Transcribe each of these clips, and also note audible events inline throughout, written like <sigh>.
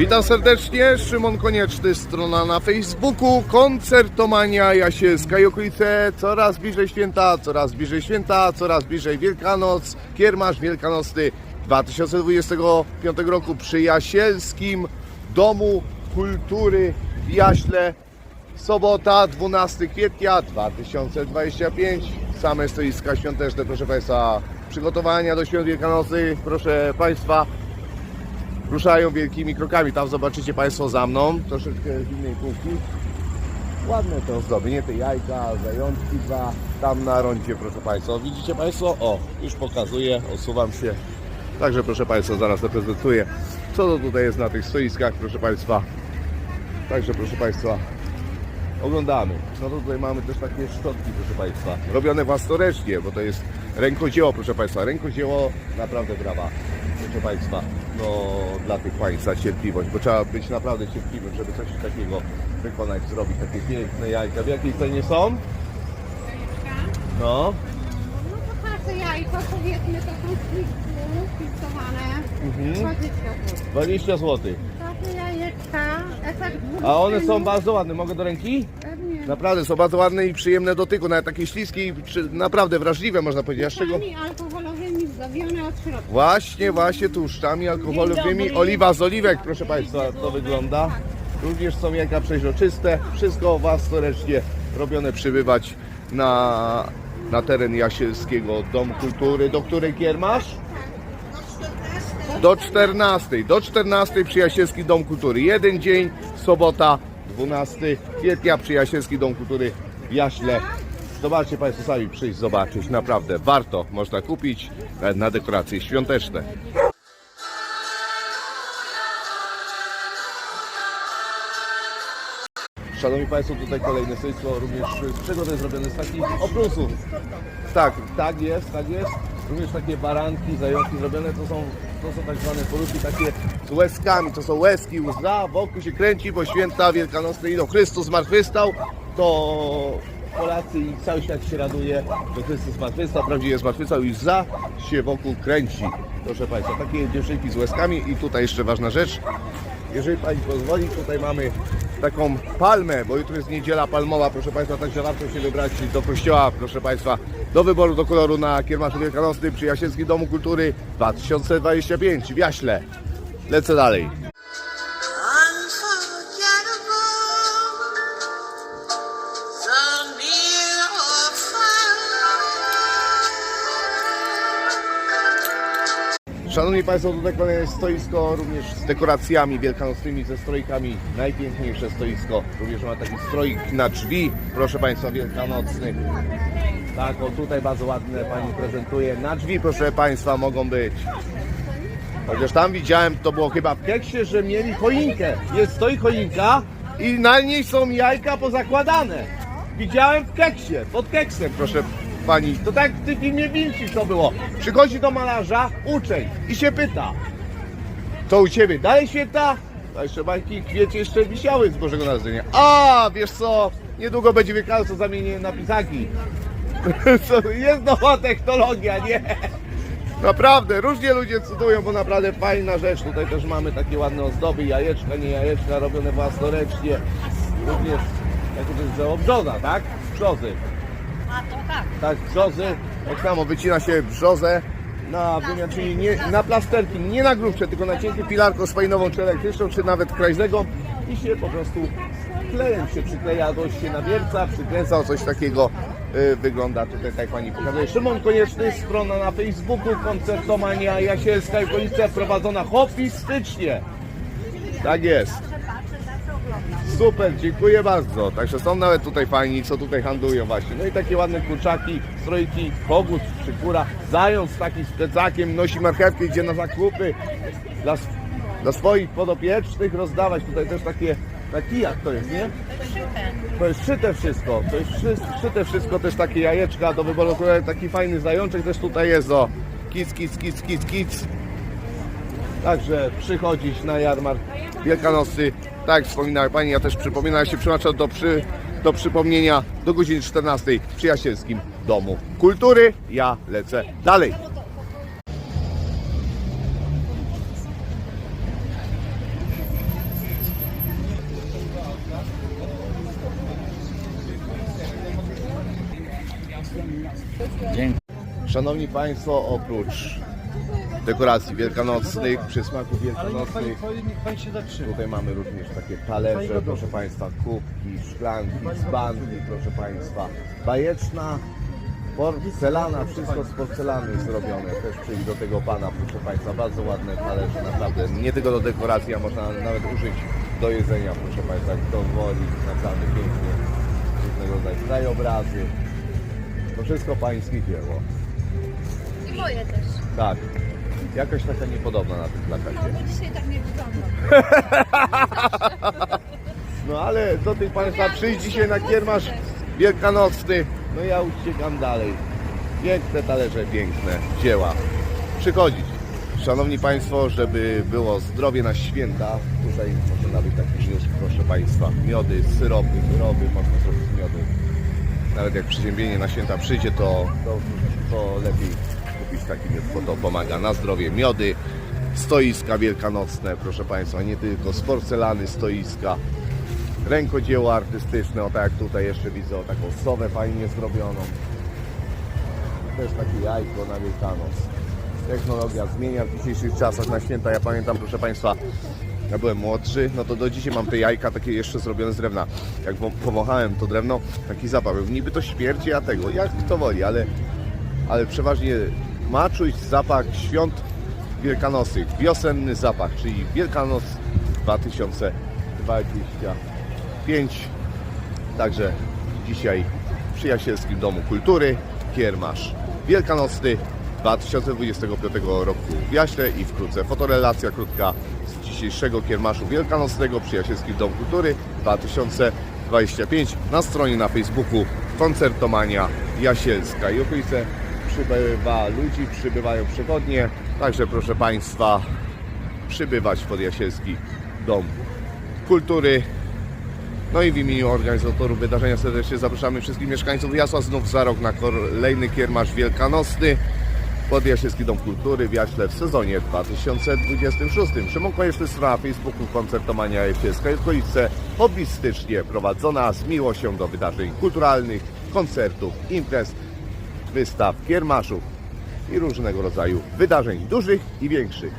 Witam serdecznie, Szymon Konieczny, strona na Facebooku, koncertomania Jasielska i okolice, coraz bliżej święta, coraz bliżej święta, coraz bliżej Wielkanoc, kiermasz wielkanocny 2025 roku przy Jasielskim Domu Kultury w Jaśle, sobota 12 kwietnia 2025, same stoiska świąteczne, proszę Państwa, przygotowania do świąt wielkanocnych, proszę Państwa, ruszają wielkimi krokami. Tam zobaczycie Państwo za mną, troszeczkę z innej półki. Ładne te ozdoby, nie te jajka, zajączki dwa, tam na rondzie, proszę Państwa. Widzicie Państwo? O, już pokazuję, osuwam się. Także proszę Państwa, zaraz zaprezentuję, co to tutaj jest na tych stoiskach, proszę Państwa. Także proszę Państwa, oglądamy. No to tutaj mamy też takie szczotki, proszę Państwa, robione własnoręcznie, bo to jest rękodzieło, proszę Państwa, rękodzieło naprawdę brawa, proszę Państwa, no dla tych Państwa cierpliwość, bo trzeba być naprawdę cierpliwym, żeby coś takiego wykonać, zrobić, takie piękne jajka. W jakiej cenie są? No, No to każde jajko powiedzmy to są pizzowane. Mhm. 20 zł. 20 zł. Takie jajeczka, efekt A one są bardzo ładne, mogę do ręki? Pewnie. Naprawdę są bardzo ładne i przyjemne dotyku, nawet takie śliskie i przy- naprawdę wrażliwe można powiedzieć. A z czego? Zdobione od środka. Właśnie, właśnie tłuszczami alkoholowymi. Oliwa z oliwek, proszę Państwa, to wygląda. Również są jajka przeźroczyste. Wszystko własnoręcznie robione przybywać na, na teren Jasielskiego Domu Kultury. Do której kiermasz? Do 14. Do 14 przy Jasielski Dom Kultury. Jeden dzień, sobota, 12 kwietnia przy Jasielski Dom Kultury w Jaśle. Zobaczcie Państwo sami przyjść, zobaczyć. Naprawdę warto. Można kupić na dekoracje świąteczne. Szanowni Państwo, tutaj kolejne stoisko również z czego jest zrobione? Z takich obrusów. Tak, tak jest, tak jest. Również takie baranki, zajączki zrobione to są, to są tak zwane poruki takie z łezkami, to są łezki, łza, wokół się kręci, bo święta wielkanocne idą. Chrystus zmartwychwstał, to Polacy i cały świat się raduje, że Chrystus zmartwychwstał, prawdziwie zmartwychwstał i łza się wokół kręci. Proszę Państwa, takie dziewczynki z łezkami i tutaj jeszcze ważna rzecz, jeżeli Pani pozwoli, tutaj mamy taką palmę, bo jutro jest niedziela palmowa, proszę Państwa, także warto się wybrać do kościoła, proszę Państwa, do wyboru, do koloru na kiermaszu wielkanocnym przy Jasielskim Domu Kultury 2025 w Jaśle. Lecę dalej. Szanowni Państwo, tutaj kolejne stoisko również z dekoracjami wielkanocnymi, ze strojkami. Najpiękniejsze stoisko. Również ma taki stroik na drzwi, proszę Państwa, wielkanocny. Tak, o tutaj bardzo ładne Pani prezentuje. Na drzwi, proszę Państwa, mogą być. Chociaż tam widziałem, to było chyba w keksie, że mieli choinkę. Jest stoi choinka i na niej są jajka pozakładane. Widziałem w keksie, pod keksem, proszę pani. To tak w tym filmie Wilki to było. Przychodzi do malarza uczeń i się pyta, to u ciebie dalej święta? A jeszcze bańki, kwiecie jeszcze wisiały z Bożego Narodzenia. A, wiesz co, niedługo będzie Wielkanoc, to zamienię na pisaki. <laughs> Co, Jest nowa technologia, nie? Naprawdę, różnie ludzie cudują, bo naprawdę fajna rzecz. Tutaj też mamy takie ładne ozdoby, jajeczka, nie jajeczka, robione własnoręcznie. Również, jak to jest za brzoza, tak? Brzozy. A to tak. Tak, brzozy. Tak samo wycina się brzozę na wymiar, czyli nie, na plasterki, nie na grubsze, tylko na cienkie pilarko spajnową, czy elektryczną, czy nawet krajzlegą i się po prostu klejem się przykleja, dość się nawierca, przykręca, coś takiego y, wygląda tutaj, tak Pani pokazuje. Szymon Konieczny, strona na Facebooku, koncertomania Jasielska i okolice prowadzona hobbystycznie. Tak jest. Super, dziękuję bardzo. Także są nawet tutaj fajni, co tutaj handlują właśnie. No i takie ładne kurczaki, strojki, kogut, przykura, zając taki z plecakiem, nosi marchewkę, idzie na zakupy dla, dla swoich podopiecznych rozdawać. Tutaj też takie, na kijak to jest, nie? To jest szyte wszystko, to jest szyte wszystko, też takie jajeczka do wyboru, taki fajny zajączek też tutaj jest, o. Kic, kic, kic, kic, kic. Także przychodzić na jarmark Wielkanocy. Tak wspominała Pani, ja też przypominam, ja się przyłączam do, przy, do przypomnienia do godziny 14 w przyjacielskim domu kultury. Ja lecę dalej. Dziękuję. Szanowni Państwo, oprócz dekoracji wielkanocnych, przysmaków Ale niech pani, wielkanocnych, powie, niech pani się zatrzyma. Tutaj mamy również takie talerze, proszę Państwa, kubki, szklanki, dzbanki, proszę Państwa. Bajeczna porcelana, wszystko z porcelany zrobione. Też przyjść do tego Pana, proszę Państwa, bardzo ładne talerze, naprawdę. Nie tylko do dekoracji, a można nawet użyć do jedzenia, proszę Państwa, kto woli, naprawdę pięknie. Różnego rodzaju krajobrazy. To wszystko Pańskie dzieło. I moje też. Tak. Jakaś taka niepodobna na tym plakacie. bo dzisiaj tak nie wygląda. <laughs> No ale do tych Państwa przyjść dzisiaj na kiermasz wielkanocny. No ja uciekam dalej. Piękne talerze, piękne dzieła. Przychodzić. Szanowni Państwo, żeby było zdrowie na święta, tutaj może nawet taki żnius, proszę Państwa, miody, syropy, wyroby, można zrobić z miodu. Nawet jak przeziębienie na święta przyjdzie, to, to, to lepiej taki miód, to pomaga na zdrowie. Miody, stoiska wielkanocne, proszę Państwa, nie tylko z porcelany stoiska, rękodzieło artystyczne, o tak jak tutaj jeszcze widzę, o taką sowę fajnie zrobioną. Też takie jajko na Wielkanoc. Technologia zmienia w dzisiejszych czasach na święta. Ja pamiętam, proszę Państwa, ja byłem młodszy, no to do dzisiaj mam te jajka takie jeszcze zrobione z drewna. Jak powąchałem to drewno, taki zapach. Niby to śmierdzi, a tego, jak kto woli, ale, ale przeważnie ma czuć zapach świąt wielkanocnych, wiosenny zapach, czyli Wielkanoc 2025. Także dzisiaj w Przyjacielskim Domu Kultury Kiermasz Wielkanocny 2025 roku w Jaśle i wkrótce fotorelacja krótka z dzisiejszego Kiermaszu Wielkanocnego Przyjacielski Dom Kultury 2025 na stronie na Facebooku Koncertomania Jasielska i okolice przybywa ludzi, przybywają przechodnie, także proszę Państwa przybywać pod Jasielski Dom Kultury. No i w imieniu organizatorów wydarzenia serdecznie zapraszamy wszystkich mieszkańców. Jasła znów za rok na kolejny kiermasz wielkanocny. Pod Jasielski Dom Kultury w Jaśle w sezonie 2026. Szymon Konieczny strona Facebooku Koncertomania Jasielska i okolice. Hobbystycznie prowadzona z miłością do wydarzeń kulturalnych, koncertów, imprez, wystaw, kiermaszów i różnego rodzaju wydarzeń dużych i większych.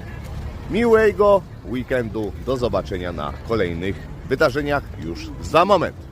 Miłego weekendu. Do zobaczenia na kolejnych wydarzeniach już za moment.